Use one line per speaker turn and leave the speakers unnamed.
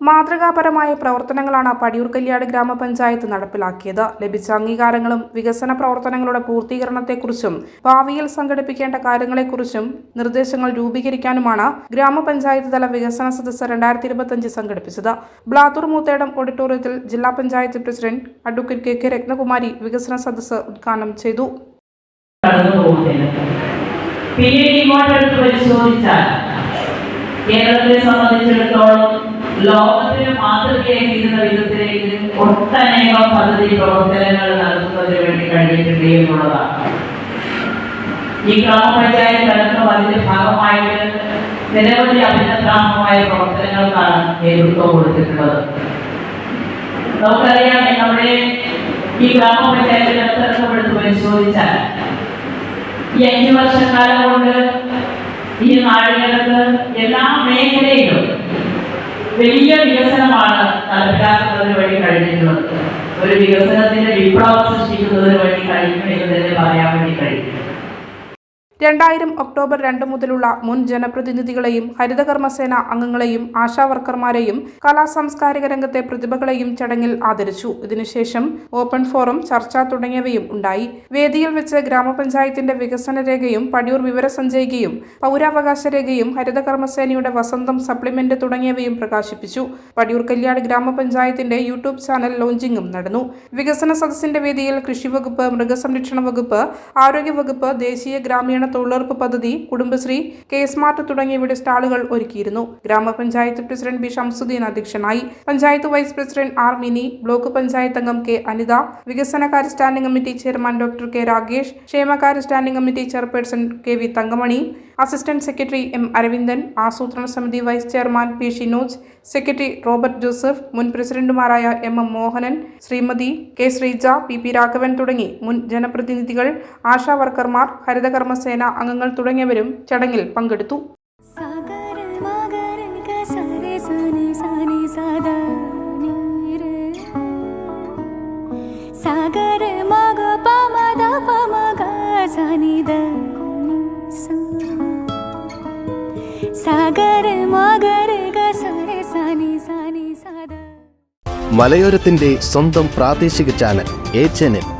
മാതൃകാപരമായ പ്രവർത്തനങ്ങളാണ് പടിയൂർ കല്യാട് ഗ്രാമപഞ്ചായത്ത് നടപ്പിലാക്കിയത്. ലഭിച്ച അംഗീകാരങ്ങളും വികസന പ്രവർത്തനങ്ങളുടെ പൂർത്തീകരണത്തെക്കുറിച്ചും ഭാവിയിൽ സംഘടിപ്പിക്കേണ്ട കാര്യങ്ങളെക്കുറിച്ചും നിർദ്ദേശങ്ങൾ രൂപീകരിക്കാനുമാണ് ഗ്രാമപഞ്ചായത്ത് തല വികസന സദസ്സ് രണ്ടായിരത്തി ഇരുപത്തിയഞ്ച് സംഘടിപ്പിച്ചത്. ബ്ലാത്തൂർ മൂത്തേടം ഓഡിറ്റോറിയത്തിൽ ജില്ലാ panchayat president advocate K K Rathnakumari വികസന സദസ്സ് ഉദ്ഘാടനം ചെയ്തു.
പരിശോധിച്ചാൽ കേരളത്തെ സംബന്ധിച്ചിടത്തോളം ലോകത്തിന് മാതൃകയായി തീരുന്ന വിധത്തിലേക്ക് ഒട്ടനേകം പദ്ധതി പ്രവർത്തനങ്ങൾ നടത്തുന്നതിന് വേണ്ടി കഴിഞ്ഞിട്ടുണ്ട് എന്നുള്ളതാണ്. ഈ ഗ്രാമപഞ്ചായത്ത് അടക്കം അതിന്റെ ഭാഗമായിട്ട് നിരവധി അഭിനന്ദാത്മകമായ പ്രവർത്തനങ്ങൾക്കാണ് നേതൃത്വം കൊടുത്തിട്ടുള്ളത്. നമുക്കറിയാം നമ്മുടെ ഈ ഗ്രാമപഞ്ചായത്തിൽ എടുത്ത് പരിശോധിച്ചാൽ ഈ അഞ്ചു വർഷക്കാലം കൊണ്ട് ഈ നാടുകൾക്ക് എല്ലാ മേഖലയിലും വലിയ വികസനമാണ് നടപ്പിലാക്കുന്നതിന് വേണ്ടി കഴിഞ്ഞിട്ടുള്ളത്. ഒരു വികസനത്തിന്റെ വിപ്ലവം സൃഷ്ടിക്കുന്നതിന് വേണ്ടി കഴിഞ്ഞു എന്ന് തന്നെ പറയാൻ വേണ്ടി കഴിയും.
രണ്ടായിരം ഒക്ടോബർ രണ്ട് മുതലുള്ള മുൻ ജനപ്രതിനിധികളെയും ഹരിതകർമ്മസേന അംഗങ്ങളെയും ആശാവർക്കർമാരെയും കലാ സാംസ്കാരിക രംഗത്തെ പ്രതിഭകളെയും ചടങ്ങിൽ ആദരിച്ചു. ഇതിനുശേഷം ഓപ്പൺ ഫോറം ചർച്ച തുടങ്ങിയവയും ഉണ്ടായി. വേദിയിൽ വെച്ച് ഗ്രാമപഞ്ചായത്തിന്റെ വികസന രേഖയും പടിയൂർ വിവരസഞ്ചയികയും പൗരാവകാശ രേഖയും ഹരിതകർമ്മസേനയുടെ വസന്തം സപ്ലിമെന്റ് തുടങ്ങിയവയും പ്രകാശിപ്പിച്ചു. പടിയൂർ കല്യാട് ഗ്രാമപഞ്ചായത്തിന്റെ യൂട്യൂബ് ചാനൽ ലോഞ്ചിങ്ങും നടന്നു. വികസന സദസ്സിന്റെ വേദിയിൽ കൃഷി വകുപ്പ് മൃഗസംരക്ഷണ വകുപ്പ് ആരോഗ്യ വകുപ്പ് ദേശീയ ഗ്രാമീണ തൊഴിലുറപ്പ് പദ്ധതി കുടുംബശ്രീ കെ സ്മാർട്ട് തുടങ്ങിയവയുടെ സ്റ്റാളുകൾ ഒരുക്കിയിരുന്നു. ഗ്രാമപഞ്ചായത്ത് പ്രസിഡന്റ് ബി ഷംസുദ്ദീൻ അധ്യക്ഷനായി. Panchayat vice president R Mini block panchayat അംഗം കെ അനിത വികസനകാര്യ standing committee chairman doctor K Ragesh ക്ഷേമകാര്യ standing committee chairperson K V Thankamani assistant secretary M Aravindan ആസൂത്രണ സമിതി vice chairman P Shinoj secretary Robert Joseph മുൻ പ്രസിഡന്റുമാരായ M M Mohanan Shrimati K Sreeja P P Raghavan തുടങ്ങി മുൻ ജനപ്രതിനിധികൾ ആശാ വർക്കർമാർ ഹരിതകർമ്മസേന അംഗങ്ങൾ തുടങ്ങിയവരും ചടങ്ങിൽ പങ്കെടുത്തു.
സാഗര സനി സനി മഗ സനി സാഗര സനി സനി സദ
മലയോരത്തിന്റെ സ്വന്തം പ്രാദേശിക ചാനൽ എ ചാനൽ.